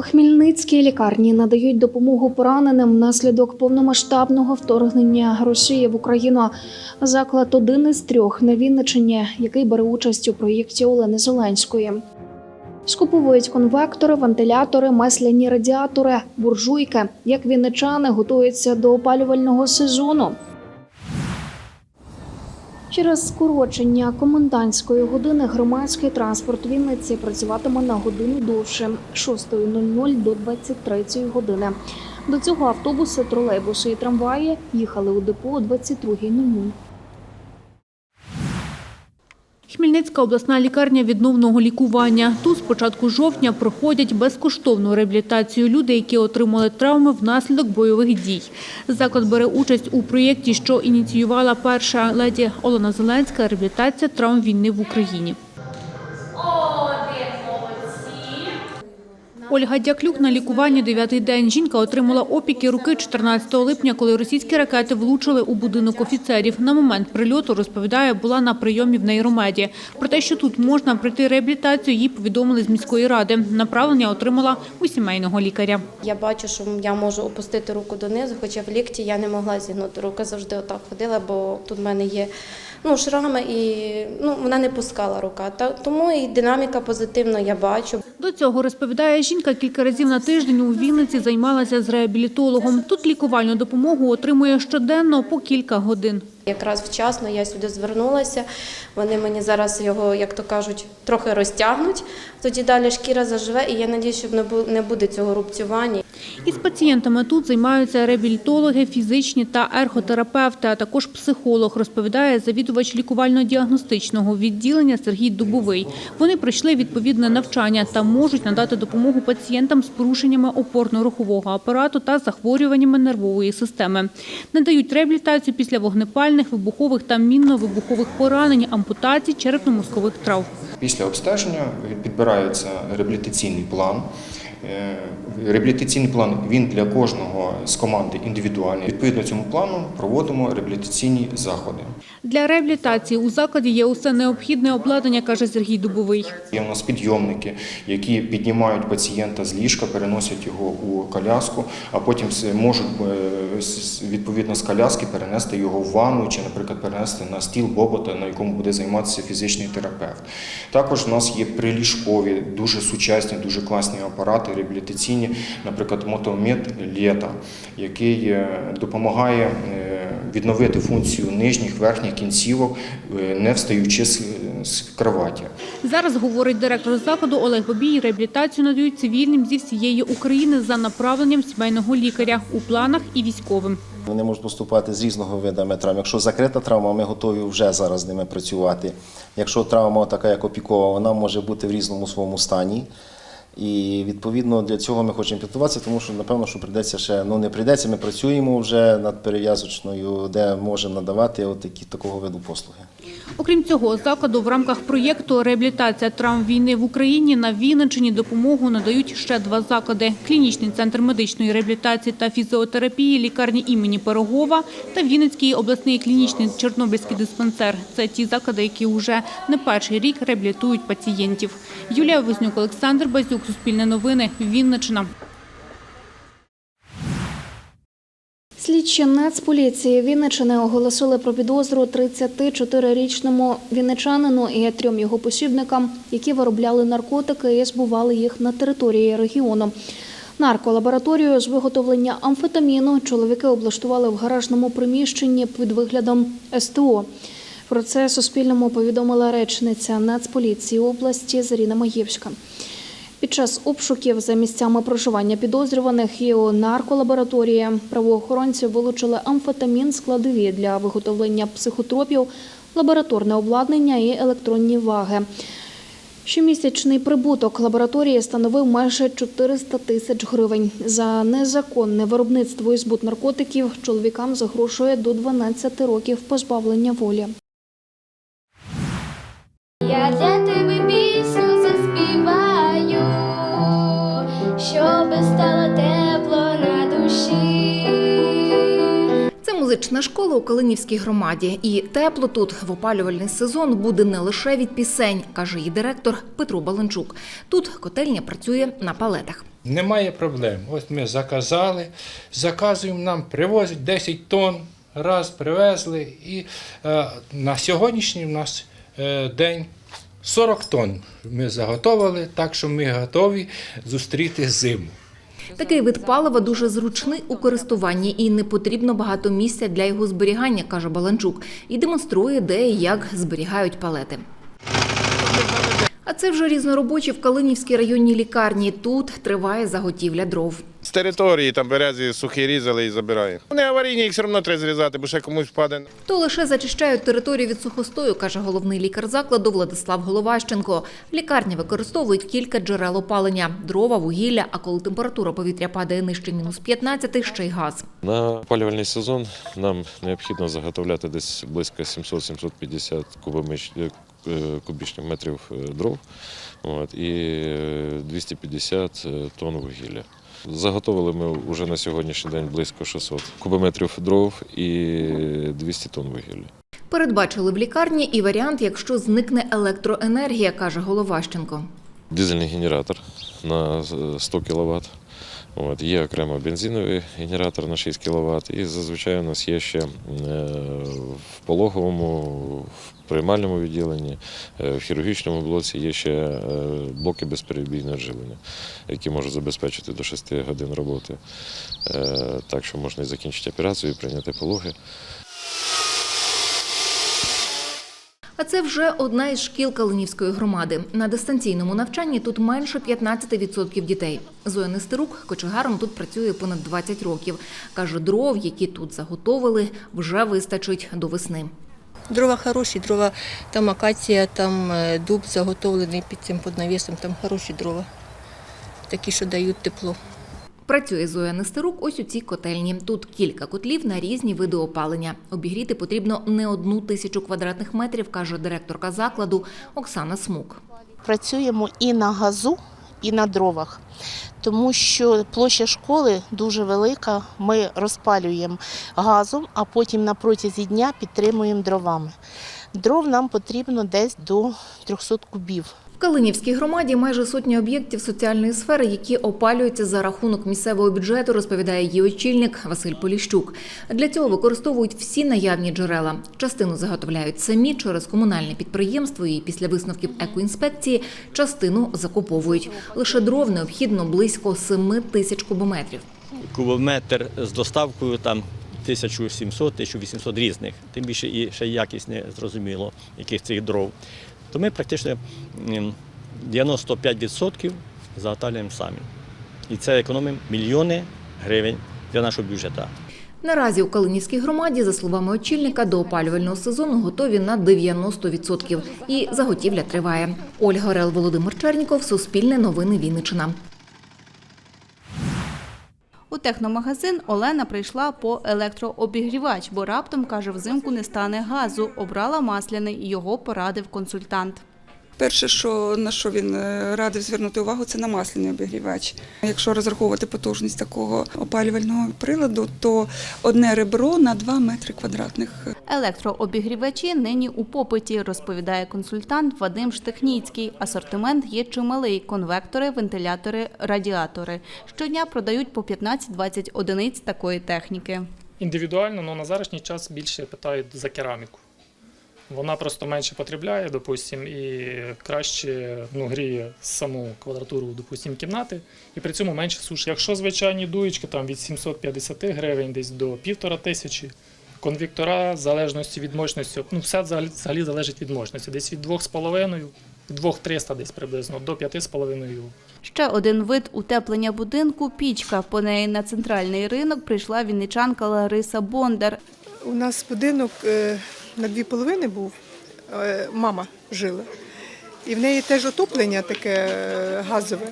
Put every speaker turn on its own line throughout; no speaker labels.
У Хмельницькій лікарні надають допомогу пораненим внаслідок повномасштабного вторгнення Росії в Україну. Заклад один із трьох на Вінниччині, який бере участь у проєкті Олени Зеленської. Скуповують конвектори, вентилятори, масляні радіатори, буржуйки. Як вінничани готуються до опалювального сезону. Через скорочення комендантської години громадський транспорт Вінниці працюватиме на годину довше 6.00 до 23.00 години. До цього автобуси, тролейбуси і трамваї їхали у депо о 22.00.
Хмельницька обласна лікарня відновного лікування. Тут з початку жовтня проходять безкоштовну реабілітацію люди, які отримали травми внаслідок бойових дій. Заклад бере участь у проєкті, що ініціювала перша леді Олена Зеленська реабілітація травм війни в Україні. Ольга Дяклюк на лікуванні дев'ятий день. Жінка отримала опіки руки 14 липня, коли російські ракети влучили у будинок офіцерів. На момент прильоту, розповідає, була на прийомі в нейромеді. Про те, що тут можна пройти реабілітацію, їй повідомили з міської ради. Направлення отримала у сімейного лікаря.
Я бачу, що я можу опустити руку донизу, хоча в лікті я не могла зігнути руку, завжди отак ходила, бо тут в мене є ну, шрами і ну, вона не пускала рука. Та, тому і динаміка позитивна я бачу.
До цього, розповідає жінка, кілька разів на тиждень у Вінниці займалася з реабілітологом. Тут лікувальну допомогу отримує щоденно по кілька годин.
Якраз вчасно я сюди звернулася. Вони мені зараз його, як то кажуть, трохи розтягнуть. Тоді далі шкіра заживе, і я надію, що не буде цього рубцювання.
Із пацієнтами тут займаються реабілітологи, фізичні та ерготерапевти, а також психолог, розповідає завідувач лікувально-діагностичного відділення Сергій Дубовий. Вони пройшли відповідне навчання та можуть надати допомогу пацієнтам з порушеннями опорно-рухового апарату та захворюваннями нервової системи. Надають реабілітацію після вогнепальних, вибухових та мінно-вибухових поранень, ампутацій, черепно-мозкових травм.
Після обстеження підбирається реабілітаційний план. Е, Реабілітаційний план він для кожного з команди індивідуальний. Відповідно цьому плану проводимо реабілітаційні заходи.
Для реабілітації у закладі є усе необхідне обладнання, каже Сергій Дубовий.
Є у нас підйомники, які піднімають пацієнта з ліжка, переносять його у коляску, а потім можуть е, відповідно з коляски перенести його в ванну чи, наприклад, перенести на стіл бобота, на якому буде займатися фізичний терапевт. Також у нас є приліжкові, дуже сучасні, дуже класні апарати реабілітаційні, наприклад, мотомет лєта, який е, допомагає е, відновити функцію нижніх верхніх кінцівок, е, не встаючи з, кроваті.
Зараз, говорить директор закладу Олег Бабій, реабілітацію надають цивільним зі всієї України за направленням сімейного лікаря у планах і військовим.
Вони можуть поступати з різного видами травм. Якщо закрита травма, ми готові вже зараз з ними працювати. Якщо травма така, як опікова, вона може бути в різному своєму стані. І відповідно для цього ми хочемо підготуватися, тому що напевно, що прийдеться ще ну не прийдеться. Ми працюємо вже над перев'язочною, де можемо надавати от такого виду послуги.
Окрім цього, закладу в рамках проєкту «Реабілітація травм війни в Україні» на Вінниччині допомогу надають ще два заклади – Клінічний центр медичної реабілітації та фізіотерапії лікарні імені Пирогова та Вінницький обласний клінічний Чорнобильський диспансер. Це ті заклади, які вже не перший рік реабілітують пацієнтів. Юлія Вознюк, Олександр Базюк, Суспільне новини, Вінниччина.
Слідчі Нацполіції Вінничини оголосили про підозру 34-річному вінничанину і трьом його посібникам, які виробляли наркотики і збували їх на території регіону. Нарколабораторію з виготовлення амфетаміну чоловіки облаштували в гаражному приміщенні під виглядом СТО. Про це Суспільному повідомила речниця Нацполіції області Заріна Маєвська. Під час обшуків за місцями проживання підозрюваних і у нарколабораторії правоохоронці вилучили амфетамін складові для виготовлення психотропів, лабораторне обладнання і електронні ваги. Щомісячний прибуток лабораторії становив майже 400 тисяч гривень. За незаконне виробництво і збут наркотиків чоловікам загрожує до 12 років позбавлення волі.
Музична школа у Калинівській громаді. І тепло тут в опалювальний сезон буде не лише від пісень, каже її директор Петро Баланчук. Тут котельня працює на палетах.
Немає проблем. Ось ми заказали, заказуємо нам, привозять 10 тонн, раз привезли. І е, на сьогоднішній у нас е, день 40 тонн ми заготовили, так що ми готові зустріти зиму.
Такий вид палива дуже зручний у користуванні і не потрібно багато місця для його зберігання, каже Баланчук, і демонструє, де і як зберігають палети. А це вже різноробочі в Калинівській районній лікарні. Тут триває заготівля дров.
З території там берези сухі різали і забираємо. Вони аварійні, їх все одно треба зрізати, бо ще комусь впаде.
То лише зачищають територію від сухостою, каже головний лікар закладу Владислав Головащенко. Лікарні використовують кілька джерел опалення: дрова, вугілля, а коли температура повітря падає нижче мінус 15, ще й газ.
На опалювальний сезон нам необхідно заготовляти десь близько 700-750 кубомич- е, кубічних метрів е, дров от, і е, 250 тонн вугілля. Заготовили ми вже на сьогоднішній день близько 600 кубометрів дров і 200 тонн вугілля.
Передбачили в лікарні і варіант, якщо зникне електроенергія, каже Головащенко.
Дизельний генератор на 100 кВт. От, є окремо бензиновий генератор на 6 кВт. І зазвичай у нас є ще е, в пологовому, в приймальному відділенні, е, в хірургічному блоці є ще е, блоки безперебійного живлення, які можуть забезпечити до 6 годин роботи. Е, Так що можна і закінчити операцію, і прийняти пологи.
А це вже одна із шкіл Калинівської громади. На дистанційному навчанні тут менше 15% дітей. Зоя Нестерук кочегаром тут працює понад 20 років. Каже, дров, які тут заготовили, вже вистачить до весни.
Дрова хороші, дрова, там акація, там е, дуб заготовлений під цим під навісом, там хороші дрова, такі, що дають тепло.
Працює Зоя Нестерук ось у цій котельні. Тут кілька котлів на різні види опалення. Обігріти потрібно не одну тисячу квадратних метрів, каже директорка закладу Оксана Смук.
працюємо і на газу, і на дровах, тому що площа школи дуже велика. Ми розпалюємо газом, а потім на протязі дня підтримуємо дровами. Дров нам потрібно десь до 300 кубів.
Калинівській громаді майже сотні об'єктів соціальної сфери, які опалюються за рахунок місцевого бюджету, розповідає її очільник Василь Поліщук. Для цього використовують всі наявні джерела. Частину заготовляють самі через комунальне підприємство і після висновків екоінспекції частину закуповують. Лише дров необхідно близько 7 тисяч кубометрів.
кубометр з доставкою там 1700-1800 різних, тим більше і ще якість зрозуміло, яких цих дров. То ми практично 95% заготовляємо самі. І це економимо мільйони гривень для нашого бюджету.
Наразі у Калинівській громаді, за словами очільника, до опалювального сезону готові на 90%. І заготівля триває. Ольга Орел, Володимир Черніков, Суспільне новини Вінниччина.
У техномагазин Олена прийшла по електрообігрівач, бо раптом, каже, взимку не стане газу. Обрала масляний, його порадив консультант.
Перше, що на що він е, радив звернути увагу, це на масляний обігрівач. Якщо розраховувати потужність такого опалювального приладу, то одне ребро на 2 метри квадратних.
Електрообігрівачі нині у попиті, розповідає консультант Вадим Штехніцький. Асортимент є чималий: конвектори, вентилятори, радіатори. Щодня продають по 15-20 одиниць такої техніки.
Індивідуально, але на зарашній час більше питають за кераміку. Вона просто менше потребляє, допустим, і краще ну, гріє саму квадратуру, допустим, кімнати, і при цьому менше сушить. Якщо звичайні дуєчки там від 750 гривень десь до півтора тисячі, конвіктора, в залежності від мощності, ну все взагалі, взагалі залежить від мощності. Десь від 2,5, від 2-300 десь приблизно до 5,5.
Ще один вид утеплення будинку пічка. По неї на центральний ринок прийшла вінничанка Лариса Бондар.
У нас будинок е, на дві половини був, е, мама жила. І в неї теж отоплення таке е, газове.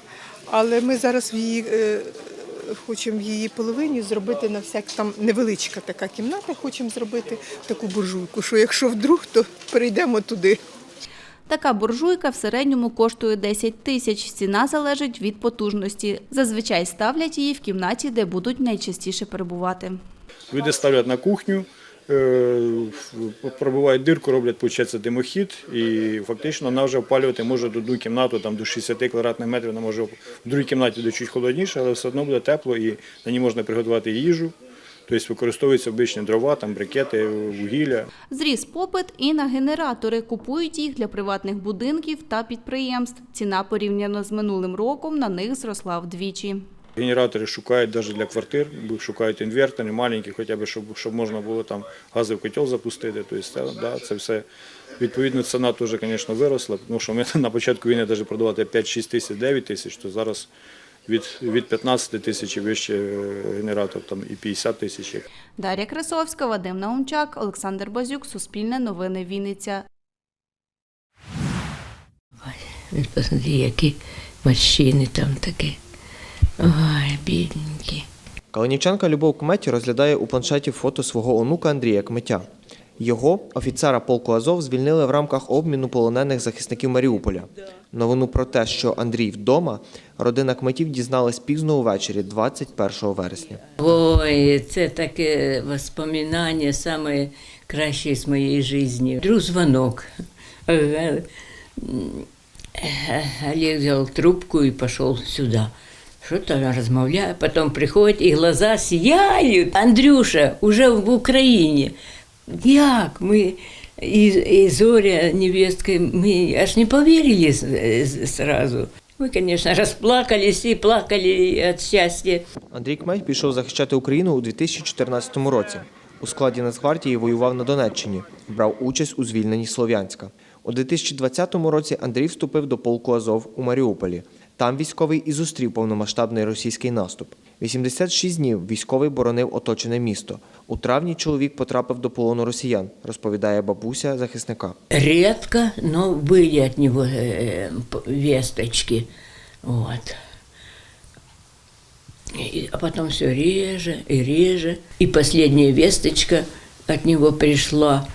Але ми зараз в її е, хочемо в її половині зробити на всяк там невеличка така кімната, хочемо зробити таку буржуйку, що якщо вдруг, то перейдемо туди.
Така буржуйка в середньому коштує 10 тисяч. Ціна залежить від потужності. Зазвичай ставлять її в кімнаті, де будуть найчастіше перебувати.
Люди ставлять на кухню, пробивають дирку, роблять виходить, димохід, і фактично вона вже опалювати може до одну кімнату, там до 60 квадратних метрів, вона може в другій кімнаті буде чуть холодніше, але все одно буде тепло і на ній можна приготувати їжу. Тобто використовуються обичні дрова, там брикети, вугілля.
Зріс попит і на генератори. Купують їх для приватних будинків та підприємств. Ціна порівняно з минулим роком на них зросла вдвічі.
Генератори шукають навіть для квартир, шукають інвертори маленькі, хоча б щоб, щоб можна було там газовий котел запустити. Тобто, це, да, це все. Відповідно, ціна теж, звісно, виросла, тому що ми на початку війни навіть продавати 5-6 тисяч, 9 тисяч, то зараз від, від 15 тисяч і вище е, генератор там, і 50 тисяч.
Дар'я Красовська, Вадим Наумчак, Олександр Базюк, Суспільне новини Вінниця.
Посмотри, які морщини там такі. Ой, бідненькі.
Калинівчанка Любов Кметі розглядає у планшеті фото свого онука Андрія Кметя. Його, офіцера полку Азов, звільнили в рамках обміну полонених захисників Маріуполя. Новину про те, що Андрій вдома, родина Кметів дізналась пізно увечері, 21 вересня.
Ой, це таке воспоминання саме краще з моєї житті. Друг звонок. Э, Олег взял трубку и пошел сюда. Что-то размовляю, потом приходит, и глаза сияют. Андрюша уже в Украине. Як? Мы и, и Зоря, невестка, мы аж не поверили с- с- сразу. Мы, конечно, расплакались и плакали от счастья.
Андрій Кметь пішов захищати Україну у 2014 році. У складі Нацгвардії воював на Донеччині, брав участь у звільненні Слов'янська. У 2020 році Андрій вступив до полку Азов у Маріуполі. Там військовий і зустрів повномасштабний російський наступ. 86 днів військовий боронив оточене місто. У травні чоловік потрапив до полону росіян, розповідає бабуся захисника.
Редко, но были от него э, п- весточки. Вот. И- а потом все реже и реже. И последняя весточка от него пришла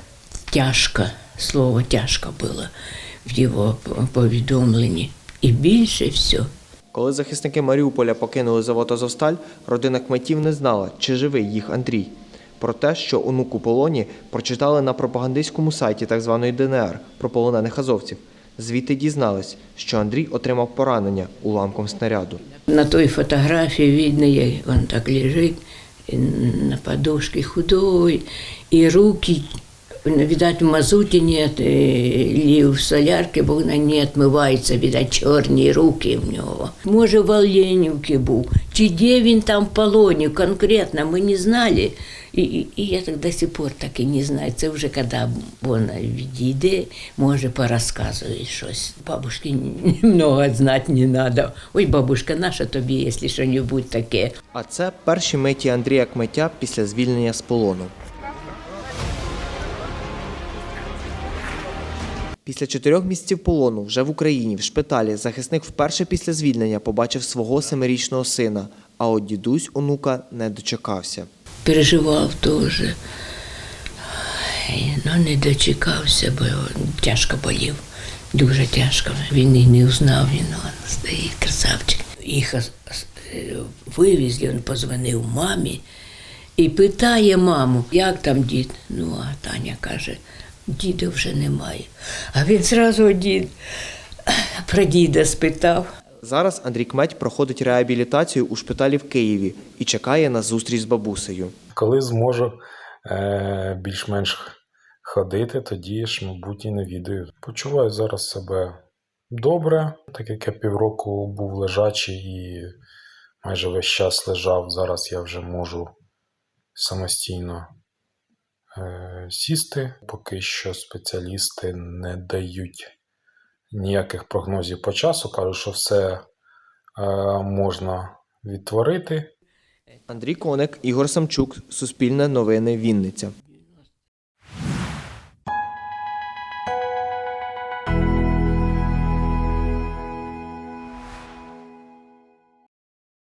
тяжко. Слово тяжко было в его п- повідомленні. І більше все.
Коли захисники Маріуполя покинули завод Азовсталь, родина Кметів не знала, чи живий їх Андрій. Про те, що онук у полоні, прочитали на пропагандистському сайті так званої ДНР про полонених азовців. Звідти дізнались, що Андрій отримав поранення уламком снаряду.
На той фотографии видно, я- он так лежит и на подушке худой, и руки, видать, в мазуте нет, или в солярке, бо вона не отмивається, видать, чорні руки в нього. Може, в Оленівці був, чи де він там в полоні конкретно, ми не знали. І, і, і я так до сих пор так і не знаю. Це вже коли вона відійде, може порозказує щось. Бабушки много знати не треба. Ой, бабушка, наша тобі, якщо щось таке.
А це перші миті Андрія Кметя після звільнення з полону. Після чотирьох місяців полону вже в Україні в шпиталі захисник вперше після звільнення побачив свого семирічного сина, а от дідусь онука не дочекався.
Переживав теж. Ой, Ну, не дочекався, бо тяжко болів. Дуже тяжко. Він і не узнав, він стоїть, красавчик. Їх вивезли, він позвонив мамі і питає маму, як там дід? Ну, а Таня каже, діда вже немає. А він зразу дід про діда спитав.
Зараз Андрій Кметь проходить реабілітацію у шпиталі в Києві і чекає на зустріч з бабусею.
Коли зможу е, більш-менш ходити, тоді ж, мабуть, і навідаю. Почуваю зараз себе добре, так як я півроку був лежачий і майже весь час лежав. Зараз я вже можу самостійно сісти. Поки що спеціалісти не дають ніяких прогнозів по часу, кажуть, що все е, можна відтворити.
Андрій Коник, Ігор Самчук, Суспільне новини Вінниця.